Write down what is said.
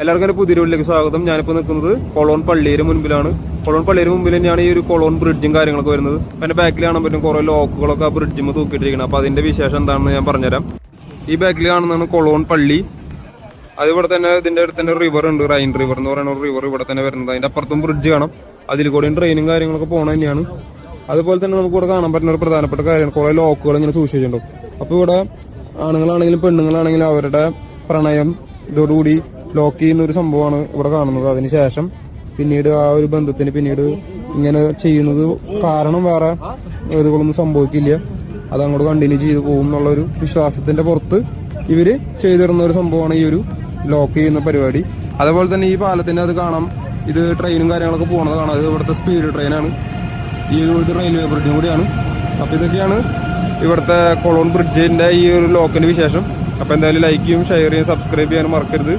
എല്ലാവർക്കും എന്റെ പുതിയ വീട്ടിലേക്ക് സ്വാഗതം. ഞാനിപ്പോൾ നിൽക്കുന്നത് കൊളോൺ പള്ളിയുടെ മുൻപിലാണ്. കൊളോൺ പള്ളിയുടെ മുമ്പിൽ തന്നെയാണ് ഈ ഒരു കൊളോൺ ബ്രിഡ്ജും കാര്യങ്ങളൊക്കെ വരുന്നത്. എന്റെ ബാക്കിൽ കാണാൻ പറ്റും കുറേ ലോക്കുകളൊക്കെ ആ ബ്രിഡ്ജിൽ തൂക്കിയിട്ടിരിക്കുന്നത്. അപ്പോൾ അതിന്റെ വിശേഷം എന്താണെന്ന് ഞാൻ പറഞ്ഞുതരാം. ഈ ബാക്കിൽ കാണുന്നതാണ് കൊളോൺ പള്ളി. അത് ഇവിടെ തന്നെ ഇതിന്റെ അടുത്ത് തന്നെ റിവർ ഉണ്ട് റൈൻ റിവർ എന്ന് പറയുന്ന ഒരു റിവർ ഇവിടെ തന്നെ വരുന്നത്. അതിന്റെ അപ്പുറത്തും ബ്രിഡ്ജ് കാണാം. അതിൽ കൂടെയും ട്രെയിനും കാര്യങ്ങളൊക്കെ പോകണ തന്നെയാണ്. അതുപോലെ തന്നെ നമുക്ക് ഇവിടെ കാണാൻ പറ്റുന്ന ഒരു പ്രധാനപ്പെട്ട കാര്യമാണ്. കുറേ ലോക്കുകൾ ഇങ്ങനെ സൂക്ഷിച്ചിട്ടുണ്ടാവും അപ്പോൾ ഇവിടെ ആണുങ്ങളാണെങ്കിലും പെണ്ണുങ്ങളാണെങ്കിലും അവരുടെ പ്രണയം ഇതോടുകൂടി ലോക്ക് ചെയ്യുന്ന ഒരു സംഭവമാണ് ഇവിടെ കാണുന്നത്. അതിനുശേഷം പിന്നീട് ആ ഒരു ബന്ധത്തിന് പിന്നീട് ഇങ്ങനെ ചെയ്യുന്നത് കാരണം വേറെ ഇതുകളൊന്നും സംഭവിക്കില്ല. അത് അങ്ങോട്ട് കണ്ടിന്യൂ ചെയ്തു പോകും എന്നുള്ള ഒരു വിശ്വാസത്തിന്റെ പുറത്ത് ഇവർ ചെയ്തിരുന്ന ഒരു സംഭവമാണ് ഈ ഒരു ലോക്ക് ചെയ്യുന്ന പരിപാടി. അതേപോലെ തന്നെ ഈ പാലത്തിന്റെ അത് കാണാം. ഇത് ട്രെയിനും കാര്യങ്ങളൊക്കെ പോകണത് കാണാം. ഇത് ഇവിടുത്തെ സ്പീഡ് ട്രെയിനാണ് ഈ ഒരു റെയിൽവേ ബ്രിഡ്ജും കൂടിയാണ്. അപ്പൊ ഇതൊക്കെയാണ് ഇവിടുത്തെ കൊളോൺ ബ്രിഡ്ജിന്റെ ഈ ഒരു ലോക്കിന്റെ വിശേഷം. അപ്പൊ എന്തായാലും ലൈക്ക് ചെയ്യും ഷെയർ ചെയ്യും സബ്സ്ക്രൈബ് ചെയ്യാനും മറക്കരുത്.